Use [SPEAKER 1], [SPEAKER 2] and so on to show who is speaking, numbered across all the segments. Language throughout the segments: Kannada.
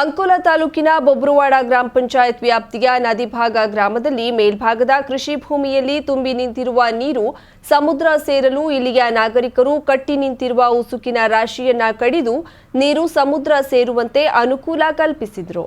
[SPEAKER 1] ಅಂಕೋಲಾ ತಾಲೂಕಿನ ಬೊಬ್ರುವಾಡ ಗ್ರಾಮ ಪಂಚಾಯತ್ ವ್ಯಾಪ್ತಿಯ ನದಿಭಾಗ ಗ್ರಾಮದಲ್ಲಿ ಮೇಲ್ಭಾಗದ ಕೃಷಿ ಭೂಮಿಯಲ್ಲಿ ತುಂಬಿ ನಿಂತಿರುವ ನೀರು ಸಮುದ್ರ ಸೇರಲು ಇಲ್ಲಿಯ ನಾಗರಿಕರು ಕಟ್ಟಿ ನಿಂತಿರುವ ಉಸುಕಿನ ರಾಶಿಯನ್ನ ಕಡಿದು ನೀರು ಸಮುದ್ರ ಸೇರುವಂತೆ ಅನುಕೂಲ ಕಲ್ಪಿಸಿದರು.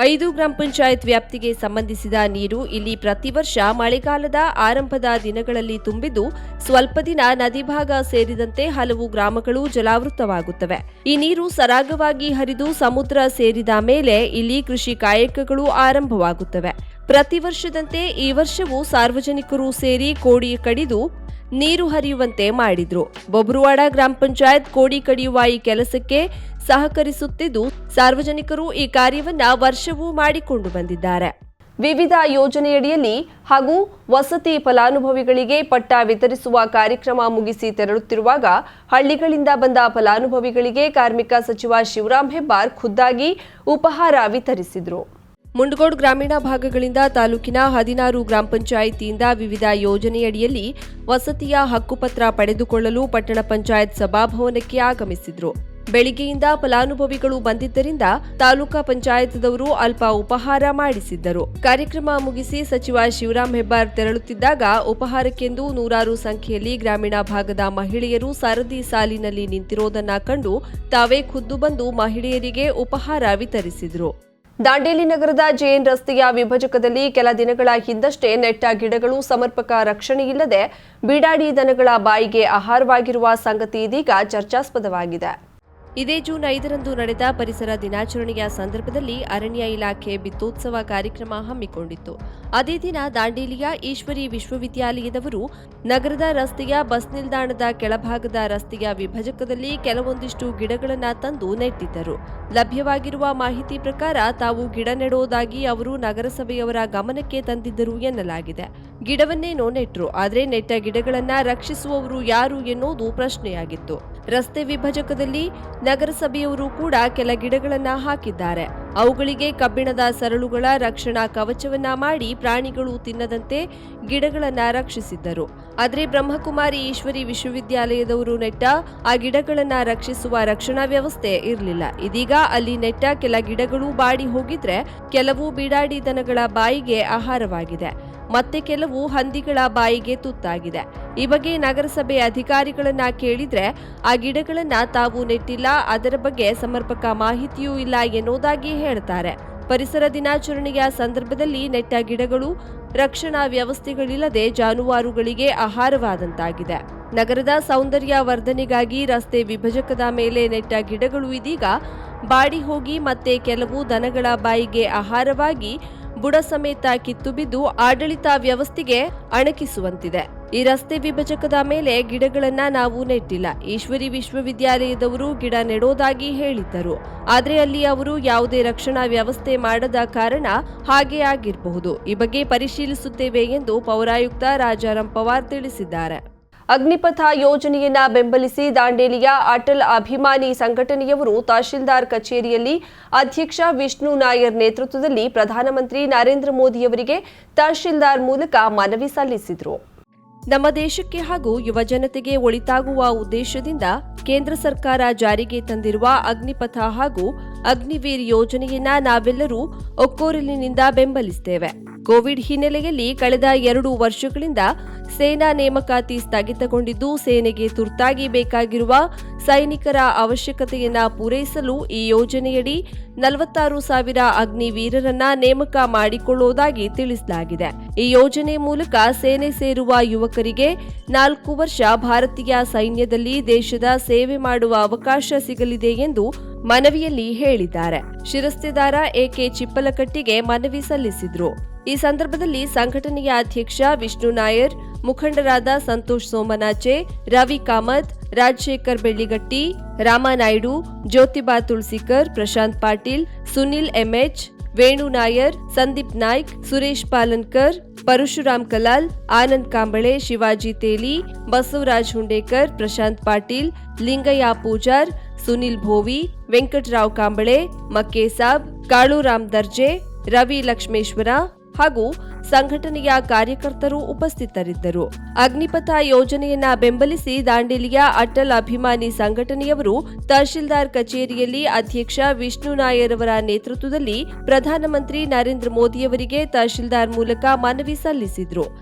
[SPEAKER 1] ಐದು ಗ್ರಾಮ ಪಂಚಾಯತ್ ವ್ಯಾಪ್ತಿಗೆ ಸಂಬಂಧಿಸಿದ ನೀರು ಇಲ್ಲಿ ಪ್ರತಿ ವರ್ಷ ಮಳೆಗಾಲದ ಆರಂಭದ ದಿನಗಳಲ್ಲಿ ತುಂಬಿದ್ದು ಸ್ವಲ್ಪ ದಿನ ನದಿಭಾಗ ಸೇರಿದಂತೆ ಹಲವು ಗ್ರಾಮಗಳು ಜಲಾವೃತವಾಗುತ್ತವೆ. ಈ ನೀರು ಸರಾಗವಾಗಿ ಹರಿದು ಸಮುದ್ರ ಸೇರಿದ ಮೇಲೆ ಇಲ್ಲಿ ಕೃಷಿ ಕಾಯಕಗಳು ಆರಂಭವಾಗುತ್ತವೆ. ಪ್ರತಿ ವರ್ಷದಂತೆ ಈ ವರ್ಷವೂ ಸಾರ್ವಜನಿಕರು ಸೇರಿ ಕೋಡಿ ಕಡಿದು ನೀರು ಹರಿಯುವಂತೆ ಮಾಡಿದ್ರು. ಬೊಬ್ರುವಾಡ ಗ್ರಾಮ ಪಂಚಾಯತ್ ಕೋಡಿ ಕಡಿಯುವ ಈ ಕೆಲಸಕ್ಕೆ ಸಹಕರಿಸುತ್ತಿದ್ದು, ಸಾರ್ವಜನಿಕರು ಈ ಕಾರ್ಯವನ್ನ ವರ್ಷವೂ ಮಾಡಿಕೊಂಡು ಬಂದಿದ್ದಾರೆ. ವಿವಿಧ ಯೋಜನೆಯಡಿಯಲ್ಲಿ ಹಾಗೂ ವಸತಿ ಫಲಾನುಭವಿಗಳಿಗೆ ಪಟ್ಟ ವಿತರಿಸುವ ಕಾರ್ಯಕ್ರಮ ಮುಗಿಸಿ ತೆರಳುತ್ತಿರುವಾಗ, ಹಳ್ಳಿಗಳಿಂದ ಬಂದ ಫಲಾನುಭವಿಗಳಿಗೆ ಕಾರ್ಮಿಕ ಸಚಿವ ಶಿವರಾಮ್ ಹೆಬ್ಬಾರ್ ಖುದ್ದಾಗಿ ಉಪಹಾರ ವಿತರಿಸಿದರು. ಮುಂಡಗೋಡ್ ಗ್ರಾಮೀಣ ಭಾಗಗಳಿಂದ ತಾಲೂಕಿನ ಹದಿನಾರು ಗ್ರಾಮ ಪಂಚಾಯಿತಿಯಿಂದ ವಿವಿಧ ಯೋಜನೆಯಡಿಯಲ್ಲಿ ವಸತಿಯ ಹಕ್ಕುಪತ್ರ ಪಡೆದುಕೊಳ್ಳಲು ಪಟ್ಟಣ ಪಂಚಾಯತ್ ಸಭಾಭವನಕ್ಕೆ ಆಗಮಿಸಿದ್ರು. ಬೆಳಿಗ್ಗೆಯಿಂದ ಫಲಾನುಭವಿಗಳು ಬಂದಿದ್ದರಿಂದ ತಾಲೂಕಾ ಪಂಚಾಯತ್ದವರು ಅಲ್ಪ ಉಪಹಾರ ಮಾಡಿಸಿದ್ದರು. ಕಾರ್ಯಕ್ರಮ ಮುಗಿಸಿ ಸಚಿವ ಶಿವರಾಂ ಹೆಬ್ಬಾರ್ ತೆರಳುತ್ತಿದ್ದಾಗ ಉಪಹಾರಕ್ಕೆಂದು ನೂರಾರು ಸಂಖ್ಯೆಯಲ್ಲಿ ಗ್ರಾಮೀಣ ಭಾಗದ ಮಹಿಳೆಯರು ಸರದಿ ಸಾಲಿನಲ್ಲಿ ನಿಂತಿರೋದನ್ನ ಕಂಡು ತಾವೇ ಖುದ್ದು ಬಂದು ಮಹಿಳೆಯರಿಗೆ ಉಪಹಾರ ವಿತರಿಸಿದ್ರು. ದಾಂಡೇಲಿ ನಗರದ ಜೆಎನ್ ರಸ್ತೆಯ ವಿಭಜಕದಲ್ಲಿ ಕೆಲ ದಿನಗಳ ಹಿಂದಷ್ಟೇ ನೆಟ್ಟ ಗಿಡಗಳು ಸಮರ್ಪಕ ರಕ್ಷಣೆಯಿಲ್ಲದೆ ಬೀಡಾಡಿ ದನಗಳ ಬಾಯಿಗೆ ಆಹಾರವಾಗಿರುವ ಸಂಗತಿ ಇದೀಗ ಚರ್ಚಾಸ್ಪದವಾಗಿದೆ. ಇದೇ ಜೂನ್ ಐದರಂದು ನಡೆದ ಪರಿಸರ ದಿನಾಚರಣೆಯ ಸಂದರ್ಭದಲ್ಲಿ ಅರಣ್ಯ ಇಲಾಖೆ ಬಿತ್ತೋತ್ಸವ ಕಾರ್ಯಕ್ರಮ ಹಮ್ಮಿಕೊಂಡಿತ್ತು. ಅದೇ ದಿನ ದಾಂಡೇಲಿಯ ಈಶ್ವರಿ ವಿಶ್ವವಿದ್ಯಾಲಯದವರು ನಗರದ ರಸ್ತೆಯ ಬಸ್ ನಿಲ್ದಾಣದ ಕೆಳಭಾಗದ ರಸ್ತೆಯ ವಿಭಜಕದಲ್ಲಿ ಕೆಲವೊಂದಿಷ್ಟು ಗಿಡಗಳನ್ನು ತಂದು ನೆಟ್ಟಿದ್ದರು. ಲಭ್ಯವಾಗಿರುವ ಮಾಹಿತಿ ಪ್ರಕಾರ ತಾವು ಗಿಡ ನೆಡುವುದಾಗಿ ಅವರು ನಗರಸಭೆಯವರ ಗಮನಕ್ಕೆ ತಂದಿದ್ದರು ಎನ್ನಲಾಗಿದೆ. ಗಿಡವನ್ನೇನೋ ನೆಟ್ಟರು ಆದರೆ ನೆಟ್ಟ ಗಿಡಗಳನ್ನು ರಕ್ಷಿಸುವವರು ಯಾರು ಎನ್ನುವುದು ಪ್ರಶ್ನೆಯಾಗಿತ್ತು. ರಸ್ತೆ ವಿಭಜಕದಲ್ಲಿ ನಗರಸಭೆಯವರು ಕೂಡ ಕೆಲ ಗಿಡಗಳನ್ನು ಹಾಕಿದ್ದಾರೆ. ಅವುಗಳಿಗೆ ಕಬ್ಬಿಣದ ಸರಳುಗಳ ರಕ್ಷಣಾ ಕವಚವನ್ನ ಮಾಡಿ ಪ್ರಾಣಿಗಳು ತಿನ್ನದಂತೆ ಗಿಡಗಳನ್ನ ರಕ್ಷಿಸಿದ್ದರು. ಆದರೆ ಬ್ರಹ್ಮಕುಮಾರಿ ಈಶ್ವರಿ ವಿಶ್ವವಿದ್ಯಾಲಯದವರು ನೆಟ್ಟ ಆ ಗಿಡಗಳನ್ನ ರಕ್ಷಿಸುವ ರಕ್ಷಣಾ ವ್ಯವಸ್ಥೆ ಇರಲಿಲ್ಲ. ಇದೀಗ ಅಲ್ಲಿ ನೆಟ್ಟ ಕೆಲ ಗಿಡಗಳು ಬಾಡಿ ಹೋಗಿದ್ರೆ ಕೆಲವು ಬೀಡಾಡಿ ದನಗಳ ಬಾಯಿಗೆ ಆಹಾರವಾಗಿದೆ. ಮತ್ತೆ ಕೆಲವು ಹಂದಿಗಳ ಬಾಯಿಗೆ ತುತ್ತಾಗಿದೆ. ಈ ಬಗ್ಗೆ ನಗರಸಭೆ ಅಧಿಕಾರಿಗಳನ್ನ ಕೇಳಿದ್ರೆ ಆ ಗಿಡಗಳನ್ನ ತಾವು ನೆಟ್ಟಿಲ್ಲ, ಅದರ ಬಗ್ಗೆ ಸಮರ್ಪಕ ಮಾಹಿತಿಯೂ ಇಲ್ಲ ಎನ್ನುವುದಾಗಿ ಹೇಳ್ತಾರೆ. ಪರಿಸರ ದಿನಾಚರಣೆಯ ಸಂದರ್ಭದಲ್ಲಿ ನೆಟ್ಟ ಗಿಡಗಳು ರಕ್ಷಣಾ ವ್ಯವಸ್ಥೆಗಳಿಲ್ಲದೆ ಜಾನುವಾರುಗಳಿಗೆ ಆಹಾರವಾದಂತಾಗಿದೆ. ನಗರದ ಸೌಂದರ್ಯ ವರ್ಧನೆಗಾಗಿ ರಸ್ತೆ ವಿಭಜಕದ ಮೇಲೆ ನೆಟ್ಟ ಗಿಡಗಳು ಇದೀಗ ಬಾಡಿ ಹೋಗಿ ಮತ್ತೆ ಕೆಲವು ದನಗಳ ಬಾಯಿಗೆ ಆಹಾರವಾಗಿ ಬುಡ ಸಮೇತ ಕಿತ್ತು ಬಿದ್ದು ಆಡಳಿತ ವ್ಯವಸ್ಥೆಗೆ ಅಣಕಿಸುವಂತಿದೆ. ಈ ರಸ್ತೆ ವಿಭಜಕದ ಮೇಲೆ ಗಿಡಗಳನ್ನ ನಾವು ನೆಟ್ಟಿಲ್ಲ. ಈಶ್ವರಿ ವಿಶ್ವವಿದ್ಯಾಲಯದವರು ಗಿಡ ನೆಡೋದಾಗಿ ಹೇಳಿದ್ದರು. ಆದರೆ ಅಲ್ಲಿ ಅವರು ಯಾವುದೇ ರಕ್ಷಣಾ ವ್ಯವಸ್ಥೆ ಮಾಡದ ಕಾರಣ ಹಾಗೆ ಆಗಿರಬಹುದು. ಈ ಬಗ್ಗೆ ಪರಿಶೀಲಿಸುತ್ತೇವೆ ಎಂದು ಪೌರಾಯುಕ್ತ ರಾಜಾರಾಮ್ ಪವಾರ್ ತಿಳಿಸಿದ್ದಾರೆ. ಅಗ್ನಿಪಥ ಯೋಜನೆಯನ್ನ ಬೆಂಬಲಿಸಿ ದಾಂಡೇಲಿಯ ಅಟಲ್ ಅಭಿಮಾನಿ ಸಂಘಟನೆಯವರು ತಹಶೀಲ್ದಾರ್ ಕಚೇರಿಯಲ್ಲಿ ಅಧ್ಯಕ್ಷ ವಿಷ್ಣು ನಾಯರ್ ನೇತೃತ್ವದಲ್ಲಿ ಪ್ರಧಾನಮಂತ್ರಿ ನರೇಂದ್ರ ಮೋದಿಯವರಿಗೆ ತಹಶೀಲ್ದಾರ್ ಮೂಲಕ ಮನವಿ ಸಲ್ಲಿಸಿದರು. ನಮ್ಮ ದೇಶಕ್ಕೆ ಹಾಗೂ ಯುವ ಜನತೆಗೆ ಒಳಿತಾಗುವ ಉದ್ದೇಶದಿಂದ ಕೇಂದ್ರ ಸರ್ಕಾರ ಜಾರಿಗೆ ತಂದಿರುವ ಅಗ್ನಿಪಥ ಹಾಗೂ ಅಗ್ನಿವೀರ್ ಯೋಜನೆಯನ್ನ ನಾವೆಲ್ಲರೂ ಒಕ್ಕೋರಲಿನಿಂದ ಬೆಂಬಲಿಸುತ್ತೇವೆ ಕೋವಿಡ್ ಹಿನ್ನೆಲೆಯಲ್ಲಿ ಕಳೆದ ಎರಡು ವರ್ಷಗಳಿಂದ ಸೇನಾ ನೇಮಕಾತಿ ಸ್ಥಗಿತಗೊಂಡಿದ್ದು, ಸೇನೆಗೆ ತುರ್ತಾಗಿ ಬೇಕಾಗಿರುವ ಸೈನಿಕರ ಅವಶ್ಯಕತೆಯನ್ನು ಪೂರೈಸಲು ಈ ಯೋಜನೆಯಡಿ ನಲವತ್ತಾರು ಸಾವಿರ ಅಗ್ನಿವೀರರನ್ನ ನೇಮಕ ಮಾಡಿಕೊಳ್ಳುವುದಾಗಿ ತಿಳಿಸಲಾಗಿದೆ. ಈ ಯೋಜನೆ ಮೂಲಕ ಸೇನೆ ಸೇರುವ ಯುವಕರಿಗೆ ನಾಲ್ಕು ವರ್ಷ ಭಾರತೀಯ ಸೈನ್ಯದಲ್ಲಿ ದೇಶದ ಸೇವೆ ಮಾಡುವ ಅವಕಾಶ ಸಿಗಲಿದೆ ಎಂದು ಮನವಿಯಲ್ಲಿ ಹೇಳಿದ್ದಾರೆ. ಶಿರಸ್ತೆದಾರ ಎಕೆ ಚಿಪ್ಪಲಕಟ್ಟಿಗೆ ಮನವಿ ಸಲ್ಲಿಸಿದ್ರು. ಈ ಸಂದರ್ಭದಲ್ಲಿ ಸಂಘಟನೆಯ ಅಧ್ಯಕ್ಷ ವಿಷ್ಣು ನಾಯರ್, ಮುಖಂಡರಾದ ಸಂತೋಷ್ ಸೋಮನಾಚೆ, ರವಿ ಕಾಮತ್, ರಾಜಶೇಖರ್ ಬೆಳ್ಳಿಗಟ್ಟಿ ರಾಮನಾಯ್ಡು ಜ್ಯೋತಿಬಾ ತುಳಸಿಕರ್, ಪ್ರಶಾಂತ್ ಪಾಟೀಲ್, ಸುನಿಲ್ ಎಂಎಚ್, ವೇಣು ನಾಯರ್, ಸಂದೀಪ್ ನಾಯ್ಕ್, ಸುರೇಶ್ ಪಾಲನ್ಕರ್, ಪರಶುರಾಮ್ ಕಲಾಲ್, ಆನಂದ್ ಕಾಂಬಳೆ, ಶಿವಾಜಿ ತೇಲಿ, ಬಸವರಾಜ್ ಹುಂಡೇಕರ್, ಪ್ರಶಾಂತ್ ಪಾಟೀಲ್, ಲಿಂಗಯ್ಯ ಪೂಜಾರ್, ಸುನಿಲ್ ಭೋವಿ, ವೆಂಕಟರಾವ್ ಕಾಂಬಳೆ, ಮಕ್ಕೇಸಾಬ್, ಕಾಳುರಾಮ್ ದರ್ಜೆ, ರವಿ ಲಕ್ಷ್ಮೇಶ್ವರ ಹಾಗೂ ಸಂಘಟನೆಯ ಕಾರ್ಯಕರ್ತರು ಉಪಸ್ಥಿತರಿದ್ದರು. ಅಗ್ನಿಪಥ ಯೋಜನೆಯನ್ನ ಬೆಂಬಲಿಸಿ ದಾಂಡೇಲಿಯ ಅಟಲ್ ಅಭಿಮಾನಿ ಸಂಘಟನೆಯವರು ತಹಶೀಲ್ದಾರ್ ಕಚೇರಿಯಲ್ಲಿ ಅಧ್ಯಕ್ಷ ವಿಷ್ಣು ನಾಯರ್ ನೇತೃತ್ವದಲ್ಲಿ ಪ್ರಧಾನಮಂತ್ರಿ ನರೇಂದ್ರ ಮೋದಿಯವರಿಗೆ ತಹಶೀಲ್ದಾರ್ ಮೂಲಕ ಮನವಿ ಸಲ್ಲಿಸಿದ್ರು.